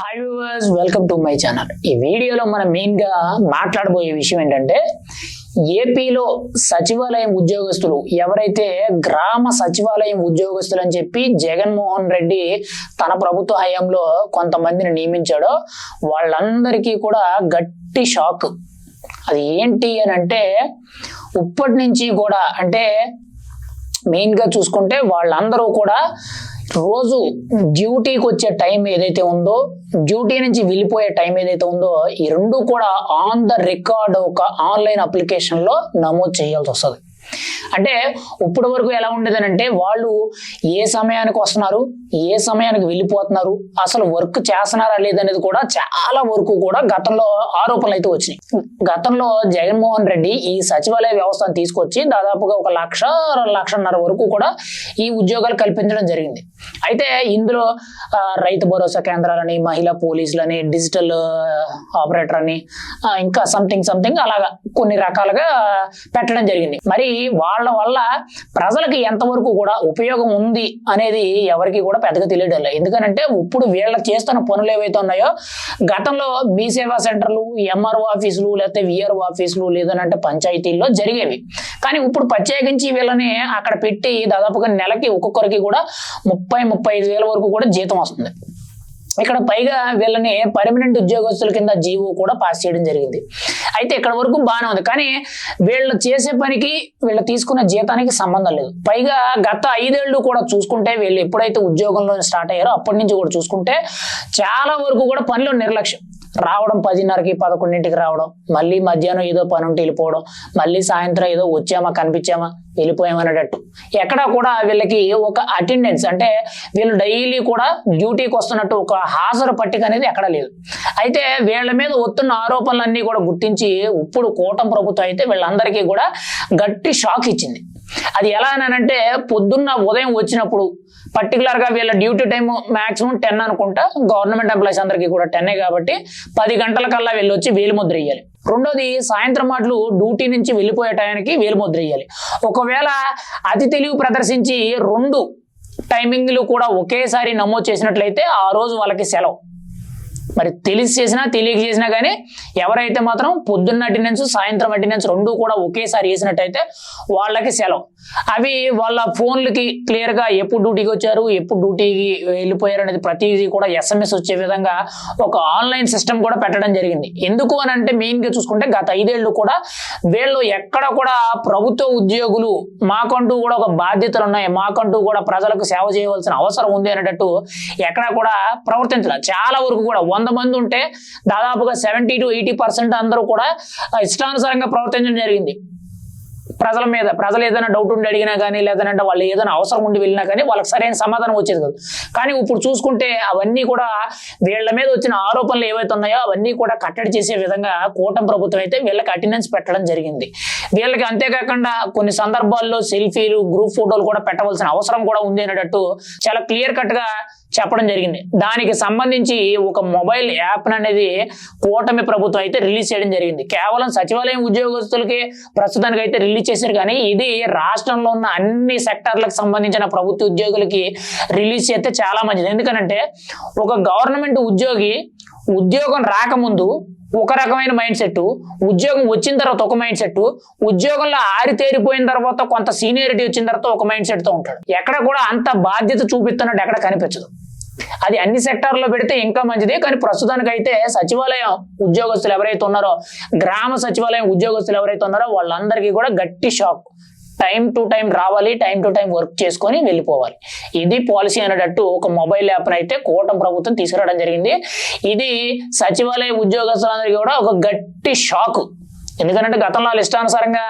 Hi viewers welcome to my channel ఈ వీడియోలో మనం మెయిన్గా మాట్లాడబోయే విషయం ఏంటంటే ఏపీలో సచివాలయం ఉద్యోగస్తులు ఎవరైతే గ్రామ సచివాలయం ఉద్యోగస్తులు అని చెప్పి జగన్మోహన్ రెడ్డి తన ప్రభుత్వ హయాంలో కొంతమందిని నియమించాడో వాళ్ళందరికీ కూడా గట్టి షాక్. అది ఏంటి అని అంటే ఇప్పటి నుంచి కూడా అంటే మెయిన్గా చూసుకుంటే వాళ్ళందరూ కూడా రోజు డ్యూటీకి వచ్చే టైం ఏదైతే ఉందో డ్యూటీ నుంచి వెళ్ళిపోయే టైం ఏదైతే ఉందో ఈ రెండు కూడా ఆన్ ద రికార్డ్ ఒక ఆన్లైన్ అప్లికేషన్లో నమోదు చేయాల్సి వస్తుంది. అంటే ఇప్పటి వరకు ఎలా ఉండేదనంటే వాళ్ళు ఏ సమయానికి వస్తున్నారు ఏ సమయానికి వెళ్ళిపోతున్నారు అసలు వర్క్ చేస్తున్నారా లేదనేది కూడా చాలా వరకు కూడా గతంలో ఆరోపణలు అయితే వచ్చినాయి. గతంలో జగన్మోహన్ రెడ్డి ఈ సచివాలయ వ్యవస్థను తీసుకొచ్చి దాదాపుగా ఒక లక్ష లక్షన్నర వరకు కూడా ఈ ఉద్యోగాలు కల్పించడం జరిగింది. అయితే ఇందులో రైతు భరోసా కేంద్రాలని మహిళా పోలీసులని డిజిటల్ ఆపరేటర్ అని ఇంకా సంథింగ్ సంథింగ్ అలాగా కొన్ని రకాలుగా పెట్టడం జరిగింది. మరి వాళ్ళ వల్ల ప్రజలకు ఎంతవరకు కూడా ఉపయోగం ఉంది అనేది ఎవరికి కూడా పెద్దగా తెలియడం లేదు. ఎందుకనంటే ఇప్పుడు వీళ్ళ చేస్తున్న పనులు ఏవైతే ఉన్నాయో గతంలో మీ సేవా సెంటర్లు ఎంఆర్ఓ ఆఫీసులు లేకపోతే విఆర్ఓ ఆఫీసులు లేదనంటే పంచాయతీల్లో జరిగేవి. కానీ ఇప్పుడు ప్రత్యేకించి వీళ్ళని అక్కడ పెట్టి దాదాపుగా నెలకి ఒక్కొక్కరికి కూడా ముప్పై ముప్పై ఐదు వేల వరకు కూడా జీతం వస్తుంది. ఇక్కడ పైగా వీళ్ళని పర్మనెంట్ ఉద్యోగస్తుల కింద జీవో కూడా పాస్ చేయడం జరిగింది. అయితే ఇక్కడ వరకు బాగానే ఉంది. కానీ వీళ్ళు చేసే పనికి వీళ్ళు తీసుకున్న జీతానికి సంబంధం లేదు. పైగా గత ఐదేళ్ళు కూడా చూసుకుంటే వీళ్ళు ఎప్పుడైతే ఉద్యోగంలో స్టార్ట్ అయ్యారో అప్పటి నుంచి కూడా చూసుకుంటే చాలా వరకు కూడా పనిలో నిర్లక్ష్యం. రావడం పదిన్నరకి పదకొండింటికి రావడం మళ్ళీ మధ్యాహ్నం ఏదో పని ఉంటే వెళ్ళిపోవడం మళ్ళీ సాయంత్రం ఏదో వచ్చామా కనిపించామా వెళ్ళిపోయామనేటట్టు. ఎక్కడా కూడా వీళ్ళకి ఒక అటెండెన్స్ అంటే వీళ్ళు డైలీ కూడా డ్యూటీకి వస్తున్నట్టు ఒక హాజరు పట్టిక అనేది ఎక్కడ లేదు. అయితే వీళ్ళ మీద వస్తున్న ఆరోపణలన్నీ కూడా గుర్తించి ఇప్పుడు కూటమి ప్రభుత్వం అయితే వీళ్ళందరికీ కూడా గట్టి షాక్ ఇచ్చింది. అది ఎలా అనంటే పొద్దున్న ఉదయం వచ్చినప్పుడు పర్టికులర్గా వీళ్ళ డ్యూటీ టైం మాక్సిమం టెన్ అనుకుంటా. గవర్నమెంట్ ఎంప్లాయీస్ అందరికీ కూడా టెన్నే కాబట్టి పది గంటల కల్లా వెళ్ళొచ్చి వేలుముద్ర ఇయ్యాలి. రెండోది సాయంత్రం మాటలు డ్యూటీ నుంచి వెళ్ళిపోయే టయానికి వేలుముద్ర ఇయ్యాలి. ఒకవేళ అతి తెలివి ప్రదర్శించి రెండు టైమింగ్లు కూడా ఒకేసారి నమోదు చేసినట్లయితే ఆ రోజు వాళ్ళకి సెలవు. మరి తెలిసి చేసినా తెలియక చేసినా కానీ ఎవరైతే మాత్రం పొద్దున్న అటెండెన్స్ సాయంత్రం అటెండెన్స్ రెండు కూడా ఒకేసారి వేసినట్టయితే వాళ్ళకి సెలవు. అవి వాళ్ళ ఫోన్లకి క్లియర్గా ఎప్పుడు డ్యూటీకి వచ్చారు ఎప్పుడు డ్యూటీకి వెళ్ళిపోయారు అనేది ప్రతిదీ కూడా ఎస్ఎంఎస్ వచ్చే విధంగా ఒక ఆన్లైన్ సిస్టమ్ కూడా పెట్టడం జరిగింది. ఎందుకు అని అంటే మెయిన్గా చూసుకుంటే గత ఐదేళ్ళు కూడా వీళ్ళు ఎక్కడ కూడా ప్రభుత్వ ఉద్యోగులు మాకంటూ కూడా ఒక బాధ్యతలు ఉన్నాయి మాకంటూ కూడా ప్రజలకు సేవ చేయవలసిన అవసరం ఉంది అనేటట్టు ఎక్కడ కూడా ప్రవర్తించాలి చాలా వరకు కూడా వంద మంది ఉంటే దాదాపుగా సెవెంటీ టు ఎయిటీ పర్సెంట్ అందరూ కూడా ఇష్టానుసారంగా ప్రవర్తించడం జరిగింది. ప్రజల మీద ప్రజలు ఏదైనా డౌట్ ఉండి అడిగినా కానీ లేదంటే వాళ్ళు ఏదైనా అవసరం ఉండి వెళ్ళినా కానీ వాళ్ళకి సరైన సమాధానం వచ్చేది కాదు. కానీ ఇప్పుడు చూసుకుంటే అవన్నీ కూడా వీళ్ళ మీద వచ్చిన ఆరోపణలు ఏవైతే ఉన్నాయో అవన్నీ కూడా కట్టడి చేసే విధంగా కూటమి ప్రభుత్వం అయితే వీళ్ళకి అటెండెన్స్ పెట్టడం జరిగింది. వీళ్ళకి అంతేకాకుండా కొన్ని సందర్భాల్లో సెల్ఫీలు గ్రూప్ ఫోటోలు కూడా పెట్టవలసిన అవసరం కూడా ఉంది అనేటట్టు చాలా క్లియర్ కట్గా చెప్పడం జరిగింది. దానికి సంబంధించి ఒక మొబైల్ యాప్ అనేది కూటమి ప్రభుత్వం అయితే రిలీజ్ చేయడం జరిగింది. కేవలం సచివాలయం ఉద్యోగస్తులకి ప్రస్తుతానికి అయితే రిలీజ్ చేశారు కానీ ఇది రాష్ట్రంలో ఉన్న అన్ని సెక్టార్లకు సంబంధించిన ప్రభుత్వ ఉద్యోగులకి రిలీజ్ చేస్తే చాలా మంచిది. ఎందుకనంటే ఒక గవర్నమెంట్ ఉద్యోగి ఉద్యోగం రాకముందు ఒక రకమైన మైండ్ సెట్ ఉద్యోగం వచ్చిన తర్వాత ఒక మైండ్ సెట్ ఉద్యోగంలో ఆరితేరిపోయిన తర్వాత కొంత సీనియరిటీ వచ్చిన తర్వాత ఒక మైండ్ సెట్తో ఉంటాడు. ఎక్కడ కూడా అంత బాధ్యత చూపిస్తున్నట్టు ఎక్కడ కనిపించదు. అది అన్ని సెక్టార్లో పెడితే ఇంకా మంచిది కానీ ప్రస్తుతానికి అయితే సచివాలయం ఉద్యోగస్తులు ఎవరైతే ఉన్నారో గ్రామ సచివాలయం ఉద్యోగస్తులు ఎవరైతే ఉన్నారో వాళ్ళందరికీ కూడా గట్టి షాక్ టైం టు టైం రావాలి టైం టు టైం వర్క్ చేసుకొని వెళ్ళిపోవాలి. ఇది పాలసీ అనేటట్టు ఒక మొబైల్ యాప్ అయితే కూటమి ప్రభుత్వం తీసుకురావడం జరిగింది. ఇది సచివాలయ ఉద్యోగస్తులందరికీ కూడా ఒక గట్టి షాక్. ఎందుకంటే గతంలో ఇష్టానుసారంగా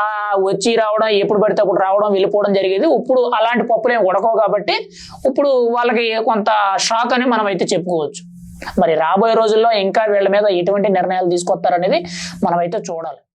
ఆ, వచ్చి రావడం ఎప్పుడు పడితే అప్పుడు రావడం వెళ్ళిపోవడం జరిగేది. ఇప్పుడు అలాంటి పప్పులు ఏమి ఉడకవు కాబట్టి ఇప్పుడు వాళ్ళకి కొంత షాక్ అని మనం అయితే చెప్పుకోవచ్చు. మరి రాబోయే రోజుల్లో ఇంకా వీళ్ళ మీద ఎటువంటి నిర్ణయాలు తీసుకొస్తారనేది మనం అయితే చూడాలి.